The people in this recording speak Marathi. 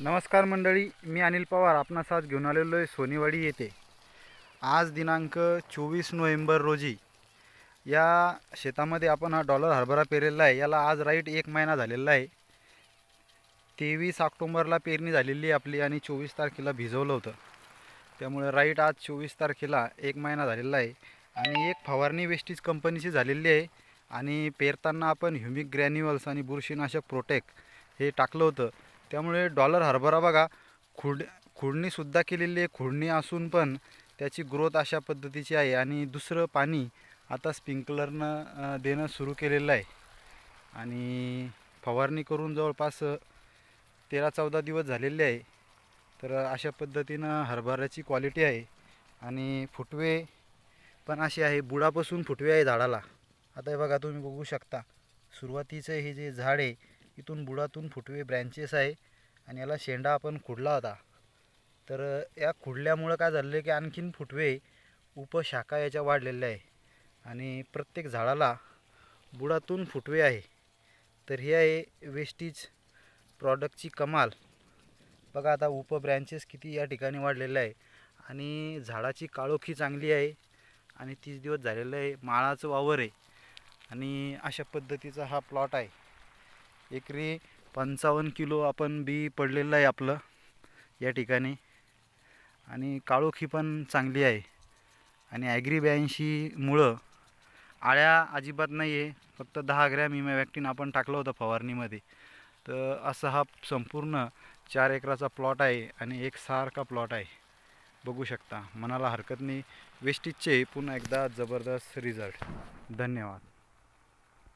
नमस्कार मंडळी मी अनिल पवार आपणास आज घेऊन आलेलो आहे सोनेवाडी येथे. आज दिनांक चोवीस नोव्हेंबर रोजी या शेतामध्ये आपण हा डॉलर हरभरा पेरलेला आहे. याला आज राईट एक महिना झालेला आहे. तेवीस ऑक्टोंबरला पेरणी झालेली आहे आपली आणि चोवीस तारखेला भिजवलं होतं. त्यामुळे राईट आज चोवीस तारखेला एक महिना झालेला आहे. आणि एक फवारणी वेस्टीज कंपनीची झालेली आहे. आणि पेरताना आपण ह्युमिक ग्रॅन्युअल्स आणि बुरशीनाशक प्रोटेक्ट हे टाकलं होतं. त्यामुळे डॉलर हरभरा बघा खुड खुडणीसुद्धा केलेली आहे. खुडणी असून पण त्याची ग्रोथ अशा पद्धतीची आहे. आणि दुसरं पाणी आता स्प्रिंकलरनं देणं सुरू केलेलं आहे. आणि फवारणी करून जवळपास तेरा चौदा दिवस झालेले आहे. तर अशा पद्धतीनं हरभऱ्याची क्वालिटी आहे. आणि फुटवे पण असे आहे. बुडापासून फुटवे आहे झाडाला. आता हे बघा तुम्ही बघू शकता. सुरुवातीचं हे जे झाड आहे इथून बुडातून फुटवे ब्रँचेस आहे आणि याला शेंडा आपण खुडला होता. तर या खुडल्यामुळं काय झालेलं आहे की आणखीन फुटवे उपशाखा याच्या वाढलेल्या आहे. आणि प्रत्येक झाडाला बुडातून फुटवे आहे. तर हे आहे वेस्टीज प्रॉडक्टची कमाल. बघा आता उप ब्रँचेस किती या ठिकाणी वाढलेलं आहे. आणि झाडाची काळोखी चांगली आहे. आणि तीस दिवस झालेलं आहे. माळाचं वावर आहे. आणि अशा पद्धतीचा हा प्लॉट आहे. एकरी पंचावन्न किलो आपण बी पडलेलं आहे आपलं या ठिकाणी. आणि काळोखी पण चांगली आहे. आणि ॲग्री ब्याऐंशीमुळं आळ्या अजिबात नाही आहे फक्त दहा ग्रॅम इमॅवॅक्टिन आपण टाकलं होतं फवारणीमध्ये. तर असा हा संपूर्ण चार एकराचा प्लॉट आहे आणि एक सारखा प्लॉट आहे. बघू शकता मनाला हरकत नाही. वेस्टीजचे पुन्हा एकदा जबरदस्त रिझल्ट. धन्यवाद.